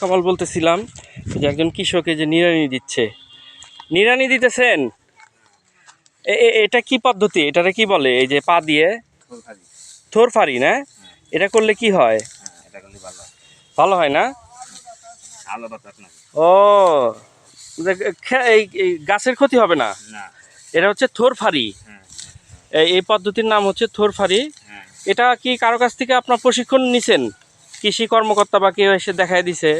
কামাল বলতেছিলাম যে একজন কৃষক যে নিড়ানি দিচ্ছে। নিড়ানি দিতেছেন? এটা কি পদ্ধতি? এটারে কি বলে? এই যে পা দিয়ে? থোর ফারি না? এটা করলে কি হয়? হ্যাঁ এটা ভালো হয়। না? ও দেখ- এই গাছের ক্ষতি হবে না? এটা হচ্ছে থোর ফারি হ্যাঁ এই- পদ্ধতির নাম হচ্ছে থোর হ্যাঁ। এটা কি কারও কাছ থেকে আপনার প্রশিক্ষণ নিছেন? কৃষি কর্মকর্তা বা কেউ এসে দেখায় দিছে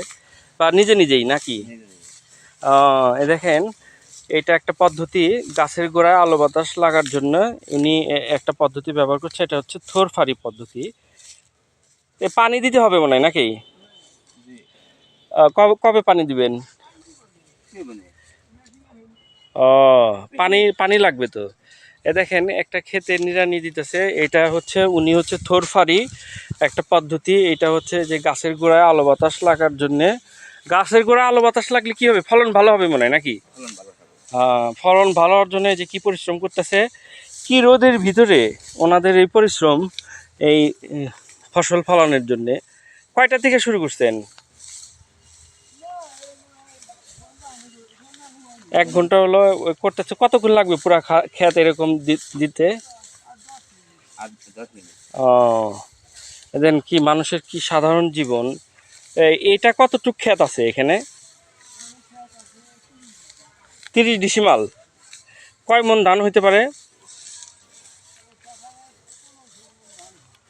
বা নিজে নিজেই নাকি। এ দেখেন এটা একটা পদ্ধতি গাছের গোড়ায় আলো বাতাস লাগার জন্য উনি একটা পদ্ধতি ব্যবহার করছে এটা হচ্ছে থোর ফারি পদ্ধতি। এ পানি দিতে হবে মনে হয় নাকি? কবে কবে পানি দিবেন? ও পানি পানি লাগবে তো। এ দেখেন একটা ক্ষেতে নিড়ানি দিতেছে এটা হচ্ছে উনি হচ্ছে থোর ফারি একটা পদ্ধতি এটা হচ্ছে যে গাছের গোড়ায় আলো বাতাস লাগার জন্যে। গাছের গোড়ায় আলো বাতাস লাগলে কি হবে? ফলন ভালো হবে মনে হয় নাকি? ফলন ভালো ফলন ভালো হওয়ার জন্য যে কি পরিশ্রম করতেছে কি রোদের ভিতরে ওনাদের এই পরিশ্রম এই ফসল ফলানোর জন্য কয়টা থেকে শুরু করছেন? এক ঘণ্টা হলো করতেছে। কতক্ষণ লাগবে পুরা খেত এরকম দিতে? ও দেন কি মানুষের কি সাধারণ জীবন এটা কতটুক ক্ষেত আছে এখানে? তিরিশ ডিসিমাল কয় মন ধান হইতে পারে?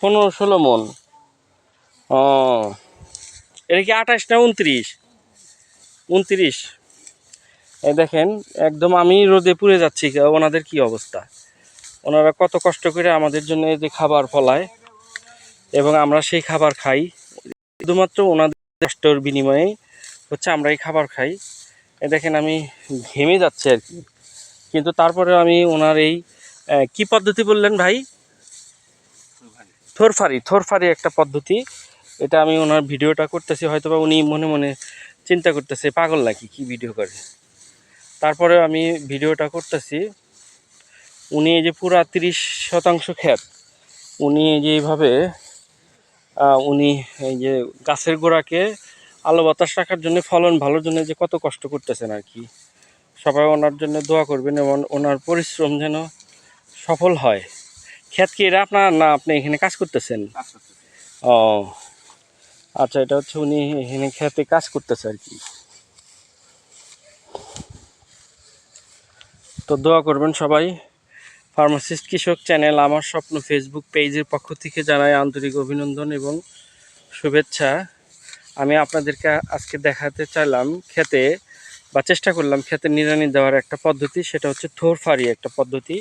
পনেরো ষোলো মন। ও, এটা কি আঠাশ না উনত্রিশ? উনত্রিশ। দেখেন, একদম আমি রোদে পুড়ে যাচ্ছি, ওনাদের কি অবস্থা? ওনারা কত কষ্ট করে আমাদের জন্য এই যে খাবার ফলায়। এবং আমরা সেই খাবার খাই। শুধুমাত্র ওনাদের কষ্টের বিনিময়ে হচ্ছে আমরা এই খাবার খাই। দেখেন আমি ঘেমে যাচ্ছি আর কি। কিন্তু তারপরে আমি ওনার এই কি পদ্ধতি বললেন ভাই? থোরফারি। থোরফারি একটা পদ্ধতি। এটা আমি ওনার ভিডিওটা করতেছি হয়তো বা উনি মনে মনে চিন্তা করতেছে পাগল নাকি? কি ভিডিও করে? তারপরে আমি ভিডিওটা করতেছি। উনি এই যে পুরা তিরিশ শতাংশ ক্ষেত উনি এই যে এইভাবে আহ, উনি এই যে গাছের গোড়াকে আলো বাতাস রাখার জন্য ফলন ভালোর জন্য যে কত কষ্ট করতেছেন আর কি। সবাই ওনার জন্য দোয়া করবেন এবং ওনার পরিশ্রম যেন সফল হয়। ক্ষেত কি এটা আপনার না আপনি এখানে কাজ করতেছেন? ও আচ্ছা এটা হচ্ছে উনি এখানে খেতে কাজ করতেছে আর কি। তো দোয়া করবেন সবাই। ফার্মাসিস্ট কৃষক চ্যানেল, আমার স্বপ্ন ফেসবুক পেজের পক্ষ থেকে জানাই আন্তরিক অভিনন্দন এবং শুভেচ্ছা। আমি আপনাদেরকে আজকে দেখাতে চাইলাম খেতে, বা চেষ্টা করলাম খেতে নিড়ানি দেওয়ার একটা পদ্ধতি, সেটা হচ্ছে থোর ফারি একটা পদ্ধতি।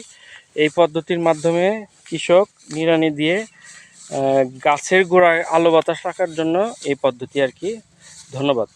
এই পদ্ধতির মাধ্যমে কৃষক নিড়ানি দিয়ে গাছের গোড়ায় আলো বাতাস রাখার জন্য এই পদ্ধতি আর কি। ধন্যবাদ।